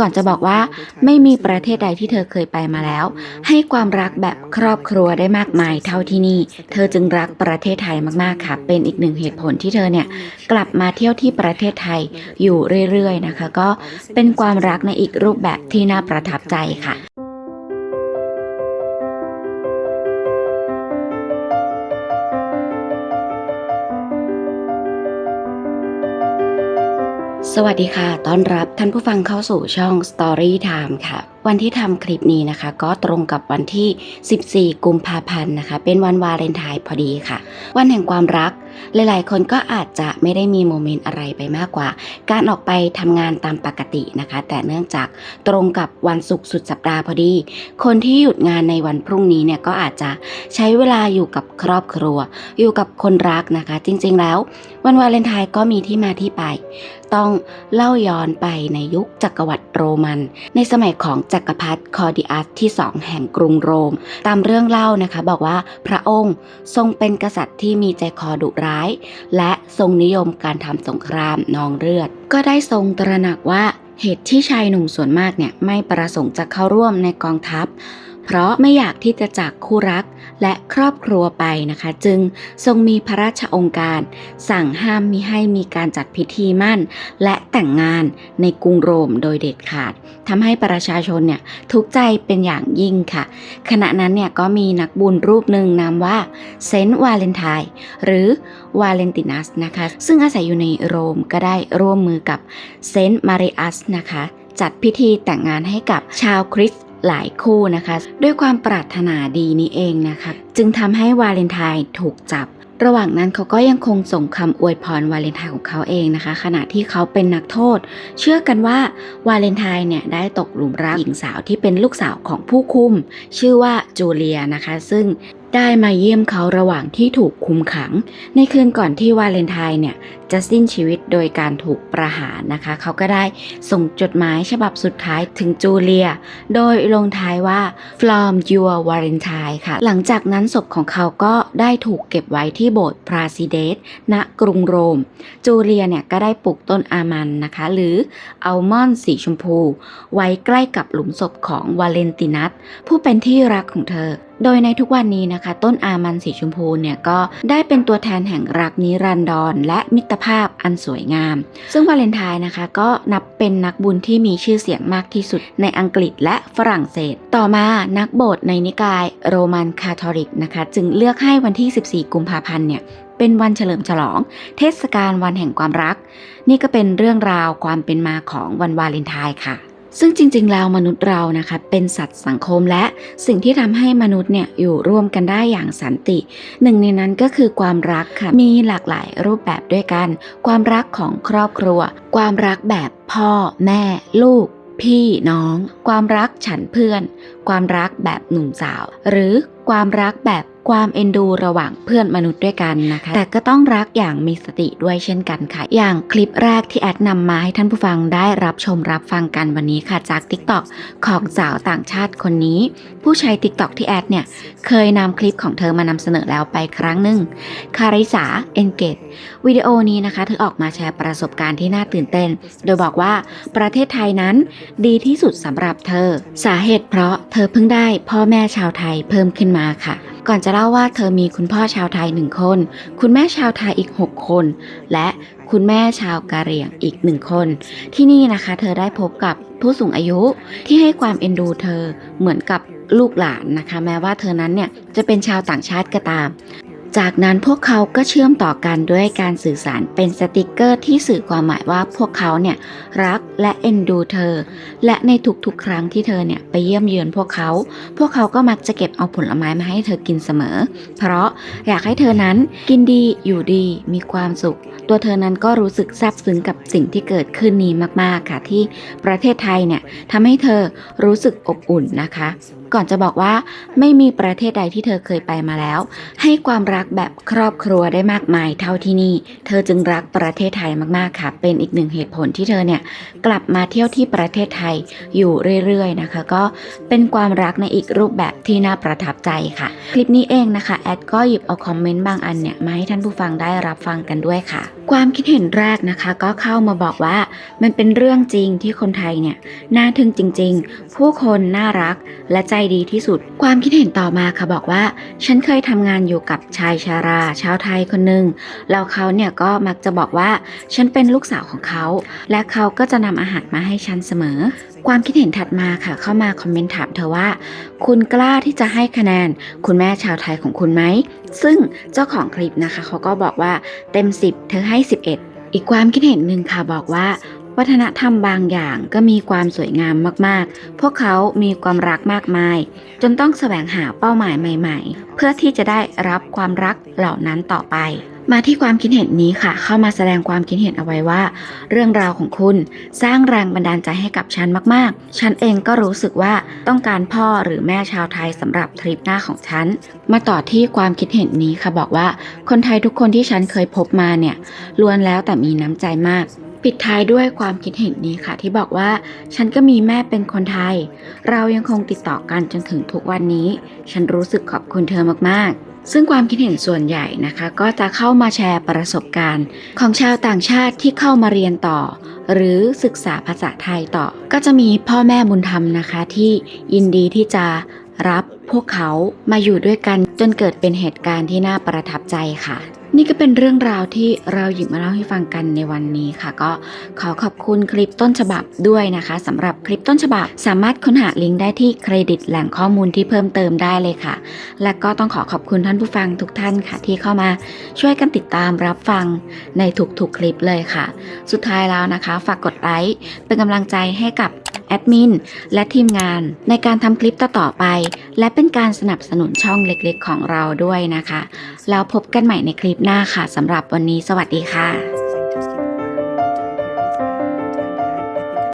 ก่อนจะบอกว่าไม่มีประเทศใดที่เธอเคยไปมาแล้ว ให้ความรักแบบครอบครัวได้มากมายเท่าที่นี่ เธอจึงรักประเทศไทยมากๆค่ะ เป็นอีกหนึ่งเหตุผลที่เธอเนี่ยกลับมาเที่ยวที่ประเทศไทยอยู่เรื่อยๆนะคะ ก็เป็นความรักในอีกรูปแบบที่น่าประทับใจค่ะ สวัสดีค่ะ ต้อนรับท่านผู้ฟังเข้าสู่ช่อง Story Time ค่ะ วันที่ทำคลิปนี้นะคะ ก็ตรงกับวันที่ 14 กุมภาพันธ์นะคะ เป็นวันวาเลนไทน์พอดีค่ะ วันแห่งความรัก หลายๆ คนก็อาจจะไม่ได้มีโมเมนต์อะไรไปมากกว่า การออกไปทำงานตามปกตินะคะ แต่เนื่องจากตรงกับวันศุกร์สุดสัปดาห์พอดี คนที่หยุดงานในวันพรุ่งนี้เนี่ยก็อาจจะใช้เวลาอยู่กับครอบครัว อยู่กับคนรักนะคะ จริงๆ แล้ว วันวาเลนไทน์ก็มีที่มาที่ไป ต้องเล่าย้อนไปในยุคจักรวรรดิโรมัน ในสมัยของจักรพรรดิคอร์ดิอัสที่2แห่งกรุงโรม ตามเรื่องเล่านะคะบอกว่าพระองค์ทรงเป็นกษัตริย์ที่มีใจคอดุร้าย และทรงนิยมการทำสงครามนองเลือด ก็ได้ทรงตระหนักว่าเหตุที่ชายหนุ่มส่วนมากเนี่ยไม่ประสงค์จะเข้าร่วมในกองทัพ เพราะไม่อยากที่จะจากคู่รักและครอบครัวไปนะคะ จึงทรงมีพระราชองค์การ สั่งห้ามมิให้มีการจัดพิธีมั่น และแต่งงานในกรุงโรมโดยเด็ดขาดทำให้ประชาชนเนี่ยทุกใจเป็นอย่างยิ่งค่ะ ขณะนั้นเนี่ยก็มีนักบุญรูปหนึ่งนามว่าเซนต์วาเลนไทน์หรือวาเลนตินัสนะคะ ซึ่งอาศัยอยู่ในโรมก็ได้ร่วมมือกับเซนต์มาริอัสนะคะ จัดพิธีแต่งงานให้กับชาวคริสต์ หลายคู่นะคะ ด้วยความปรารถนาดีนี้เองนะคะ จึงทำให้วาเลนไทน์ถูกจับ ระหว่างนั้นเขาก็ยังคงส่งคำอวยพรวาเลนไทน์ของเขาเองนะคะ ขณะที่เขาเป็นนักโทษ เชื่อกันว่าวาเลนไทน์เนี่ยได้ตกหลุมรักหญิงสาวที่เป็นลูกสาวของผู้คุม ชื่อว่าจูเลียนะคะ ซึ่งได้มาเยี่ยมเขาระหว่างที่ถูกคุมขัง ในคืนก่อนที่วาเลนไทน์เนี่ย จะสิ้นชีวิตโดยการถูกประหารนะคะ เขาก็ได้ส่งจดหมายฉบับสุดท้ายถึงจูเลีย โดยลงท้ายว่า from your Valentine ค่ะ หลังจากนั้นศพของเขาก็ได้ถูกเก็บไว้ที่โบสถ์พราซิเดสณกรุงโรม จูเลียเนี่ยก็ได้ปลูกต้นอามันนะคะ หรืออัลมอนด์สีชมพู ไว้ใกล้กับหลุมศพของวาเลนตินัสผู้เป็นที่รักของเธอโดยในทุกวันนี้นะคะ ต้นอามันสีชมพูเนี่ยก็ได้เป็นตัวแทนแห่งรักนิรันดรและมิตรภาพอันสวยงาม ซึ่งวาเลนไทน์นะคะก็นับเป็นนักบุญที่มีชื่อเสียงมากที่สุดในอังกฤษและฝรั่งเศส ต่อมานักโบสถ์ในนิกายโรมันคาทอลิกนะคะจึงเลือกให้วันที่ 14 กุมภาพันธ์เนี่ยเป็นวันเฉลิมฉลอง เทศกาลวันแห่งความรัก นี่ก็เป็นเรื่องราวความเป็นมาของวันวาเลนไทน์ค่ะ ซึ่งจริงๆแล้วมนุษย์เรานะคะเป็นสัตว์สังคมและสิ่งที่ทำให้มนุษย์เนี่ยอยู่ร่วมกันได้อย่างสันติ หนึ่งในนั้นก็คือความรักค่ะมีหลากหลายรูปแบบด้วยกัน ความรักของครอบครัว ความรักแบบพ่อ แม่ ลูก พี่น้อง ความรักฉันเพื่อน ความรักแบบหนุ่มสาว หรือความรักแบบ ความเอ็นดูระหว่างเพื่อนมนุษย์ด้วยกันนะคะ แต่ก็ต้องรักอย่างมีสติด้วยเช่นกันค่ะ อย่างคลิปแรกที่แอดนำมาให้ท่านผู้ฟังได้รับชมรับฟังกันวันนี้ค่ะจาก TikTok ของสาวต่างชาติคนนี้ ผู้ใช้ TikTok ที่แอดเนี่ย เคยนำคลิปของเธอมานำเสนอแล้วไปครั้งหนึ่งคาริสาเอนเกตวิดีโอนี้นะคะเธอออกมาแชร์ประสบการณ์ที่น่าตื่นเต้น โดยบอกว่าประเทศไทยนั้นดีที่สุดสำหรับเธอ สาเหตุเพราะเธอเพิ่งได้พ่อแม่ชาวไทยเพิ่มขึ้นมาค่ะ ก่อนจะเล่าว่าเธอมีคุณพ่อชาวไทยหนึ่งคน คุณแม่ชาวไทยอีก 6 คน และคุณแม่ชาวกะเหรี่ยงอีกหนึ่งคน ที่นี่นะคะ เธอได้พบกับผู้สูงอายุที่ให้ความเอ็นดูเธอเหมือนกับลูกหลานนะคะ แม้ว่าเธอนั้นเนี่ยจะเป็นชาวต่างชาติก็ตาม จากนั้นพวกเขาก็เชื่อมต่อกันด้วยการสื่อสารเป็นสติกเกอร์ที่สื่อความหมายว่าพวกเขาเนี่ยรักและเอ็นดูเธอ และในทุกๆ ครั้งที่เธอเนี่ยไปเยี่ยมเยือนพวกเขา พวกเขาก็มักจะเก็บเอาผลไม้มาให้เธอกินเสมอ เพราะอยากให้เธอนั้นกินดีอยู่ดีมีความสุข ตัวเธอนั้นก็รู้สึกซาบซึ้งกับสิ่งที่เกิดขึ้นนี้มากๆค่ะที่ประเทศไทยเนี่ยทำให้เธอรู้สึกอบอุ่นนะคะ ก่อนจะบอกว่าไม่มีประเทศใดที่เธอเคยไปมาแล้ว ให้ความรักแบบครอบครัวได้มากมายเท่าที่นี่ เธอจึงรักประเทศไทยมากๆค่ะ เป็นอีกหนึ่งเหตุผลที่เธอเนี่ยกลับมาเที่ยวที่ประเทศไทยอยู่เรื่อยๆนะคะ ก็เป็นความรักในอีกรูปแบบที่น่าประทับใจค่ะ คลิปนี้เองนะคะแอดก็หยิบเอาคอมเมนต์บางอันเนี่ยมาให้ท่านผู้ฟังได้รับฟังกันด้วยค่ะ ความคิดเห็นแรกนะคะ ก็เข้ามาบอกว่ามันเป็นเรื่องจริงที่คนไทยเนี่ยน่าทึ่งจริง ๆ ผู้คนน่ารักและใจดีที่สุด ความคิดเห็นต่อมาค่ะบอกว่า ฉันเคยทำงานอยู่กับชายชาราชาวไทยคนหนึ่งแล้วเขาเนี่ยก็มักจะบอกว่า ฉันเป็นลูกสาวของเขา และเขาก็จะนำอาหารมาให้ฉันเสมอ ความคิดเห็นถัดมาค่ะ เข้ามาคอมเมนต์ถามเธอว่า คุณกล้าที่จะให้คะแนน คุณแม่ชาวไทยของคุณไหม ซึ่งเจ้าของคลิปนะคะ เขาก็บอกว่าเต็ม 10 เธอให้ 11อีกความคิดเห็นหนึ่งค่ะบอกว่า วัฒนธรรมบางอย่างก็มีความสวยงามมากๆ พวกเขามีความรักมากมาย จนต้องแสวงหาเป้าหมายใหม่ ๆ เพื่อที่จะได้รับความรักเหล่านั้นต่อไป มาที่ความคิดเห็นนี้ค่ะ เข้ามาแสดงความคิดเห็นเอาไว้ว่า เรื่องราวของคุณสร้างแรงบันดาลใจให้กับฉันมากๆ ฉันเองก็รู้สึกว่าต้องการพ่อหรือแม่ชาวไทยสำหรับทริปหน้าของฉัน มาต่อที่ความคิดเห็นนี้ค่ะบอกว่า คนไทยทุกคนที่ฉันเคยพบมาเนี่ยล้วนแล้วแต่มีน้ำใจมาก ปิดท้ายด้วยความคิดเห็นนี้ค่ะ ที่บอกว่า ฉันก็มีแม่เป็นคนไทย เรายังคงติดต่อกันจนถึงทุกวันนี้ ฉันรู้สึกขอบคุณเธอมากๆซึ่งความคิดเห็นส่วนใหญ่นะคะ ก็จะเข้ามาแชร์ประสบการณ์ ของชาวต่างชาติที่เข้ามาเรียนต่อ หรือศึกษาภาษาไทยต่อ ก็จะมีพ่อแม่บุญธรรมนะคะ ที่ยินดีที่จะรับพวกเขามาอยู่ด้วยกันจนเกิดเป็นเหตุการณ์ที่น่าประทับใจค่ะ นี่ก็เป็นเรื่องราวที่เราหยิบมาเล่าให้ฟังกันในวันนี้ค่ะ ก็ขอขอบคุณคลิปต้นฉบับด้วยนะคะสำหรับคลิปต้นฉบับ สามารถค้นหาลิงก์ได้ที่เครดิตแหล่งข้อมูลที่เพิ่มเติมได้เลยค่ะ และก็ต้องขอขอบคุณท่านผู้ฟังทุกท่านค่ะ ที่เข้ามาช่วยกันติดตามรับฟังในทุกๆคลิปเลยค่ะ สุดท้ายแล้วนะคะ ฝากกดไลค์เป็นกำลังใจให้กับแอดมินและทีมงานในการทำคลิปต่อๆไป และเป็นการสนับสนุนช่องเล็กๆ ของเราด้วยนะคะ แล้วพบกันใหม่ในคลิปหน้าค่ะสำหรับวันนี้สวัสดีค่ะ